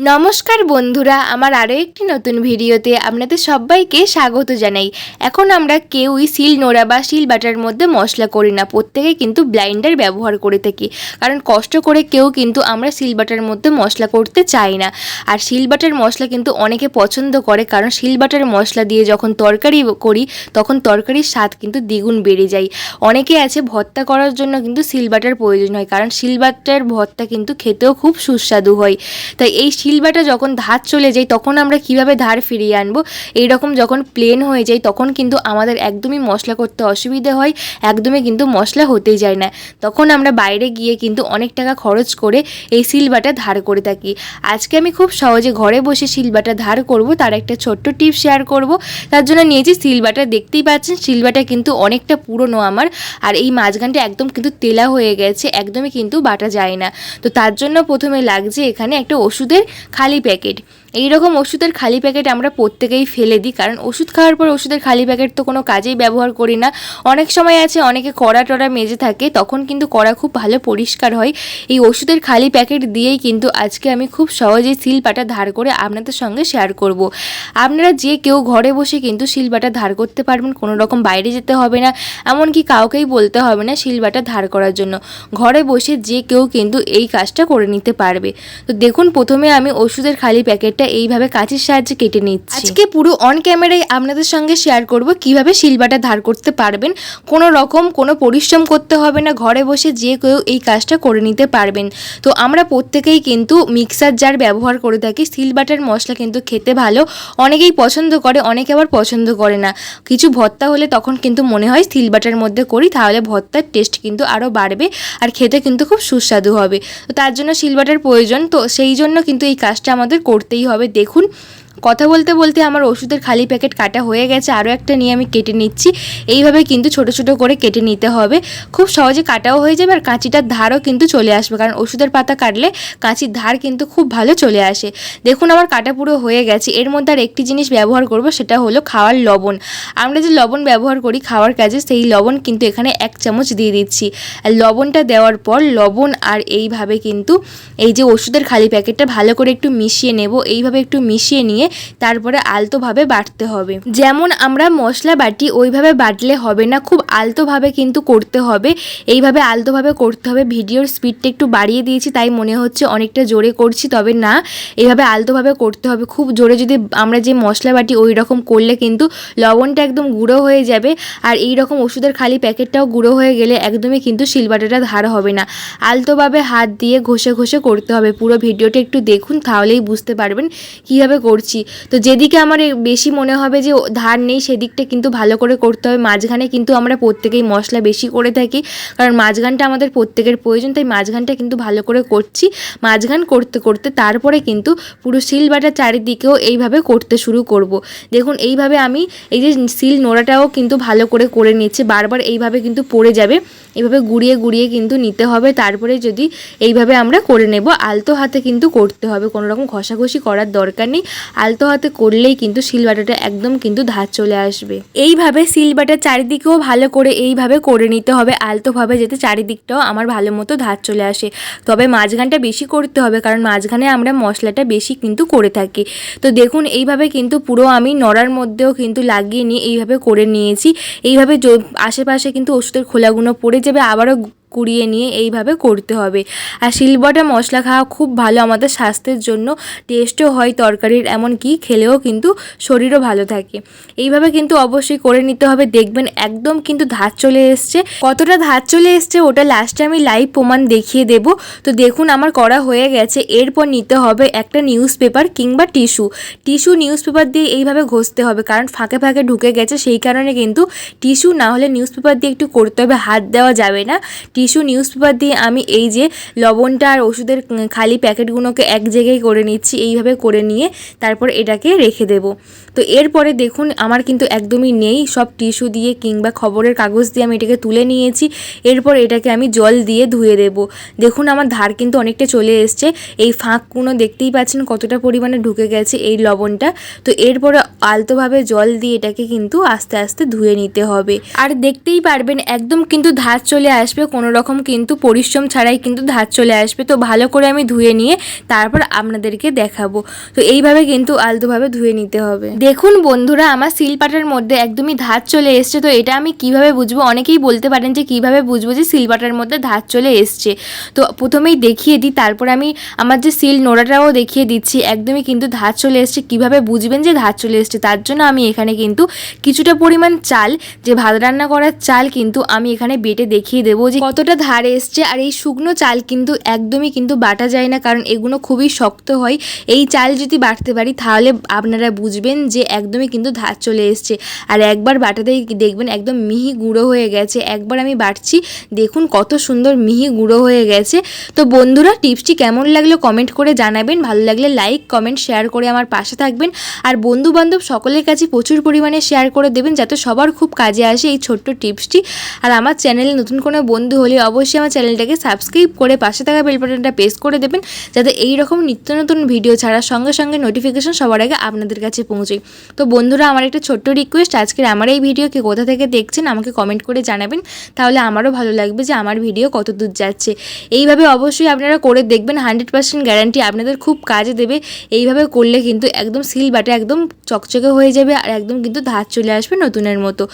নমস্কার বন্ধুরা, আমার আরও একটি নতুন ভিডিওতে আপনাদের সবাইকে স্বাগত জানাই। এখন আমরা কেউই শিল নোড়া বা শিল বাটার মধ্যে মশলা করি না, প্রত্যেকে কিন্তু ব্লাইন্ডার ব্যবহার করে থাকি। কারণ কষ্ট করে কেউ কিন্তু আমরা শিল বাটার মধ্যে মশলা করতে চাই না। আর শিল বাটার মশলা কিন্তু অনেকে পছন্দ করে, কারণ শিল বাটার মশলা দিয়ে যখন তরকারি করি, তখন তরকারির স্বাদ কিন্তু দ্বিগুণ বেড়ে যায়। অনেকে আছে ভর্তা করার জন্য কিন্তু শিল বাটার প্রয়োজন হয়, কারণ শিল বাটার ভর্তা কিন্তু খেতেও খুব সুস্বাদু হয়। তাই এই শিলবাটা যখন ধার চলে যায়, তখন আমরা কীভাবে ধার ফিরিয়ে আনব? এইরকম যখন প্লেন হয়ে যায়, তখন কিন্তু আমাদের একদমই মশলা করতে অসুবিধে হয়, একদমই কিন্তু মশলা হতেই যায় না। তখন আমরা বাইরে গিয়ে কিন্তু অনেক টাকা খরচ করে এই শিলবাটা ধার করে থাকি। আজকে আমি খুব সহজে ঘরে বসে শিলবাটা ধার করব, তার একটা ছোট্ট টিপ শেয়ার করব। তার জন্য নিয়েছি শিলবাটা দেখতেই পাচ্ছেন শিলবাটা কিন্তু অনেকটা পুরনো আমার, আর এই মাঝখানটা একদম কিন্তু তেলা হয়ে গেছে, একদমই কিন্তু বাটা যায় না। তো তার জন্য প্রথমে লাগছে এখানে একটা ওষুধের খালি প্যাকেট এই রকম ওষুধের খালি প্যাকেট আমরা প্রত্যেকেই ফেলে দিই, কারণ ওষুধ খাওয়ার পর ওষুধের খালি প্যাকেট তো কোনো কাজেই ব্যবহার করি না। অনেক সময় আছে, অনেকে কড়া টড়া মেজে থাকে, তখন কিন্তু কড়া খুব ভালো পরিষ্কার হয়। এই ওষুধের খালি প্যাকেট দিয়েই কিন্তু আজকে আমি খুব সহজেই শিলপাটা ধার করে আপনাদের সঙ্গে শেয়ার করব। আপনারা যে কেউ ঘরে বসে কিন্তু শিলবাটা ধার করতে পারবেন, কোনো রকম বাইরে যেতে হবে না, এমনকি কাউকেই বলতে হবে না শিলবাটা ধার করার জন্য। ঘরে বসে যে কেউ কিন্তু এই কাজটা করে নিতে পারবে। তো দেখুন, প্রথমে আমি ওষুধের খালি প্যাকেটটা এইভাবে কাঁচির সাহায্যে কেটে নিচ্ছি। আজকে পুরো অন ক্যামেরায় আপনাদের সঙ্গে শেয়ার করব কীভাবে শিলবাটা ধার করতে পারবেন। কোনো রকম কোনো পরিশ্রম করতে হবে না, ঘরে বসে যে কেউ এই কাজটা করে নিতে পারবেন। তো আমরা প্রত্যেকেই কিন্তু মিক্সার জার ব্যবহার করে থাকি। শিলবাটার মশলা কিন্তু খেতে ভালো। অনেকেই পছন্দ করে, অনেকে আবার পছন্দ করে না। কিছু ভর্তা হলে তখন কিন্তু মনে হয় শিলবাটার মধ্যে করি, তাহলে ভর্তার টেস্ট কিন্তু আরও বাড়বে আর খেতে কিন্তু খুব সুস্বাদু হবে। তো তার জন্য শিলবাটার প্রয়োজন। তো সেই জন্য কিন্তু এই কাজটা আমাদের করতেই হবে দেখুন কথা বলতে বলতে আমার ওষুধের খালি প্যাকেট কাটা হয়ে গেছে, আরও একটা নিয়ে আমি কেটে নিচ্ছি। এইভাবে কিন্তু ছোট ছোট করে কেটে নিতে হবে। খুব সহজে কাটাও হয়ে যাবে আর কাঁচিটার ধারও কিন্তু চলে আসবে, কারণ ওষুধের পাতা কাটলে কাঁচির ধার কিন্তু খুব ভালো চলে আসে। দেখুন আমার কাটা পুরো হয়ে গেছে। এর মধ্যে আর একটি জিনিস ব্যবহার করব, সেটা হলো খাওয়ার লবণ। আমরা যে লবণ ব্যবহার করি খাওয়ার কাজে, সেই লবণ কিন্তু এখানে এক চামচ দিয়ে দিচ্ছি। আর লবণটা দেওয়ার পর লবণ আর এইভাবে কিন্তু এই যে ওষুধের খালি প্যাকেটটা ভালো করে একটু মিশিয়ে নেব। এইভাবে একটু মিশিয়ে নিয়ে তারপরে আলতোভাবে বাটতে হবে। যেমন আমরা মশলা বাটি ওইভাবে বাটলে হবে না, খুব আলতোভাবে কিন্তু করতে হবে। এইভাবে আলতোভাবে করতে হবে। ভিডিওর স্পিডটা একটু বাড়িয়ে দিয়েছি, তাই মনে হচ্ছে অনেকটা জোরে করছি, তবে না, এইভাবে আলতোভাবে করতে হবে। খুব জোরে যদি আমরা যে মশলা বাটি ওই রকম করলে কিন্তু লবণটা একদম গুঁড়ো হয়ে যাবে, আর এই রকম ওষুধের খালি প্যাকেটটাও গুঁড়ো হয়ে গেলে একদমই কিন্তু শিলবাটাটা ধার হবে না। আলতোভাবে হাত দিয়ে ঘষে ঘষে করতে হবে। পুরো ভিডিওটা একটু দেখুন, তাহলেই বুঝতে পারবেন কীভাবে করছি। তো যেদিকে আমার বেশি মনে হবে যে ধার নেই, সেদিকটা কিন্তু ভালো করে করতে হবে। মাঝখানে কিন্তু আমরা প্রত্যেকেই মশলা বেশি করে থাকি, কারণ মাঝখানটা আমাদের প্রত্যেকের প্রয়োজন, তাই মাঝখানটা কিন্তু ভালো করে করছি। মাঝখান করতে করতে তারপরে কিন্তু পুরো শিল বাটার চারিদিকেও এইভাবে করতে শুরু করব। দেখুন, এইভাবে আমি এই যে শিল নোড়াটাও কিন্তু ভালো করে করে নিচ্ছি, বারবার এইভাবে কিন্তু পড়ে যাবে। এইভাবে গুড়িয়ে গুড়িয়ে কিন্তু নিতে হবে, তারপরে যদি এইভাবে আমরা করে নেব, আলতো হাতে কিন্তু করতে হবে। কোনো রকম ঘষাঘষি করার দরকার নেই। আলতো হাতে করলেই কিন্তু শিলবাটাটা একদম কিন্তু ধার চলে আসবে। এইভাবে শিলবাটার চারিদিকেও ভালো করে এইভাবে করে নিতে হবে, আলতোভাবে যাতে চারিদিকটাও আমার ভালো মতো ধার চলে আসে। তবে মাঝখানটা বেশি করতে হবে, কারণ মাঝখানে আমরা মশলাটা বেশি কিন্তু করে থাকি। তো দেখুন, এইভাবে কিন্তু পুরো আমি নড়ার মধ্যেও কিন্তু লাগিয়ে নিয়ে এইভাবে করে নিয়েছি। এইভাবে আশেপাশে কিন্তু ওষুধের খোলাগুলো পড়ে যাবে, আবারও কুড়িয়ে নিয়ে এইভাবে করতে হবে। আর শিলবটা মশলা খাওয়া খুব ভালো আমাদের স্বাস্থ্যের জন্য। টেস্টও হয় তরকারির, এমনকি খেলেও কিন্তু শরীরও ভালো থাকে। এইভাবে কিন্তু অবশ্যই করে নিতে হবে। দেখবেন একদম কিন্তু ধার চলে এসছে। কতটা ধার চলে এসছে ওটা লাস্টে আমি লাইভ প্রমাণ দেখিয়ে দেব। তো দেখুন আমার করা হয়ে গেছে। এরপর নিতে হবে একটা নিউজ পেপার কিংবা টিস্যু টিস্যু নিউজ পেপার দিয়ে এইভাবে ঘষতে হবে। কারণ ফাঁকে ফাঁকে ঢুকে গেছে। সেই কারণে কিন্তু টিস্যু না হলে নিউজ পেপার দিয়ে একটু করতে হবে। হাত দেওয়া যাবে না। টিস্যু নিউজ পেপার দিয়ে আমি এই যে লবণটা আর ওষুধের খালি প্যাকেটগুলোকে এক জায়গায় করে নিচ্ছি, এইভাবে করে নিয়ে তারপর এটাকে রেখে দেব। তো এরপরে দেখুন, আমার কিন্তু একদমই নেই, সব টিস্যু দিয়ে কিংবা খবরের কাগজ দিয়ে আমি এটাকে তুলে নিয়েছি। এরপর এটাকে আমি জল দিয়ে ধুয়ে দেব। দেখুন, আমার ধার কিন্তু অনেকটা চলে এসছে। এই ফাঁকগুলো দেখতেই পাচ্ছেন কতটা পরিমাণে ঢুকে গেছে এই লবণটা। তো এরপরে আলতোভাবে জল দিয়ে এটাকে কিন্তু আস্তে আস্তে ধুয়ে নিতে হবে। আর দেখতেই পারবেন, একদম কিন্তু ধার চলে আসবে কোনো রকম কিন্তু পরিশ্রম ছাড়াই কিন্তু ধার চলে আসবে। তো ভালো করে আমি ধুয়ে নিয়ে তারপর আপনাদেরকে দেখাবো। তো এইভাবে কিন্তু আলতোভাবে ধুয়ে নিতে হবে। দেখুন বন্ধুরা, আমার শিলপাটার মধ্যে একদমই ধার চলে এসছে। তো এটা আমি কীভাবে বুঝব? অনেকেই বলতে পারেন যে কীভাবে বুঝব যে শিলপাটার মধ্যে ধার চলে এসছে? তো প্রথমেই দেখিয়ে দিই, তারপর আমি আমার যে সিল নোড়াটাও দেখিয়ে দিচ্ছি। একদমই কিন্তু ধার চলে এসছে। কীভাবে বুঝবেন যে ধার চলে এসছে? তার জন্য আমি এখানে কিন্তু কিছুটা পরিমাণ চাল, যে ভাত রান্না করার চাল কিন্তু আমি এখানে বেটে দেখিয়ে দেবো যে কতটা ধার এসছে আর এই শুকনো চাল কিন্তু একদমই কিন্তু বাটা যায় না, কারণ এগুলো খুবই শক্ত হয়। এই চাল যদি বাটতে পারি, তাহলে আপনারা বুঝবেন যে একদমই কিন্তু ধার চলে এসছে। আর একবার বাটাতেই দেখবেন, একদম মিহি গুঁড়ো হয়ে গেছে। একবার আমি বাটছি, দেখুন কত সুন্দর মিহি গুঁড়ো হয়ে গেছে। তো বন্ধুরা, টিপসটি কেমন লাগল কমেন্ট করে জানাবেন। ভালো লাগলে লাইক, কমেন্ট, শেয়ার করে আমার পাশে থাকবেন। আর বন্ধু বান্ধব সকলের কাছে প্রচুর পরিমাণে শেয়ার করে দেবেন, যাতে সবার খুব কাজে আসে এই ছোট্ট টিপসটি। আর আমার চ্যানেলে নতুন কোনো বন্ধু হলে অবশ্যই আমার চ্যানেলটাকে সাবস্ক্রাইব করে পাশে থাকা বেল বাটনটা প্রেস করে দেবেন, যাতে এই রকম নিত্য নতুন ভিডিও ছাড়ার সঙ্গে সঙ্গে নোটিফিকেশন সবার আগে আপনাদের কাছে পৌঁছয়। তো বন্ধুরা, আমার একটা ছোট্ট রিকোয়েস্ট আজকের আমার এই ভিডিওকে কোথা থেকে দেখছেন আমাকে কমেন্ট করে জানাবেন, তাহলে আমারও ভালো লাগবে যে আমার ভিডিও কত দূর যাচ্ছে। এইভাবে অবশ্যই আপনারা করে দেখবেন হান্ড্রেড পার্সেন্ট গ্যারান্টি আপনাদের খুব কাজে দেবে। এইভাবে করলে কিন্তু একদম সিল বাটে একদম চকচকে হয়ে যাবে আর একদম কিন্তু ধার চলে আসবে নতুনের মতো।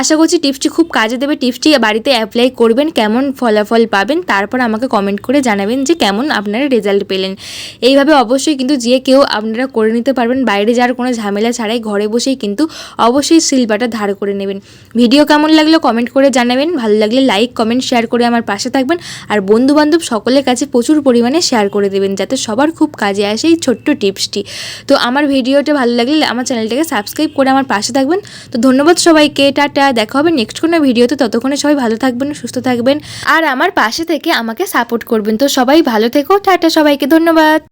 আশা করছি টিপসটি খুব কাজে দেবে। টিপসটি বাড়িতে অ্যাপ্লাই করবেন, কেমন ফলাফল পাবেন, তারপর আমাকে কমেন্ট করে জানাবেন যে কেমন আপনারা রেজাল্ট পেলেন। এইভাবে অবশ্যই কিন্তু যে কেউ আপনারা করে নিতে পারবেন, বাইরে যাওয়ার কোনো ঝামেলা ছাড়াই ঘরে বসেই কিন্তু অবশ্যই সিলবাটা ধার করে নেবেন। ভিডিও কেমন লাগল কমেন্ট করে জানাবেন, ভালো লাগলে লাইক কমেন্ট শেয়ার করে আমার পাশে থাকবেন, আর বন্ধু বান্ধব সকলের কাছে প্রচুর পরিমাণে শেয়ার করে দেবেন, যাতে সবার খুব কাজে আসে এই ছোট্ট টিপসটি। তো আমার ভিডিওটা ভালো লাগলে আমার চ্যানেলটাকে সাবস্ক্রাইব করে আমার পাশে থাকবেন। তো ধন্যবাদ সবাইকে, টাটা, দেখা হবে নেক্সট কোনো ভিডিওতে ততক্ষণে সবাই ভালো থাকবেন, সুস্থ থাকবেন। আর আমার পাশে থেকে আমাকে সাপোর্ট করবেন। তো সবাই ভালো থেকো। টাটা সবাইকে ধন্যবাদ।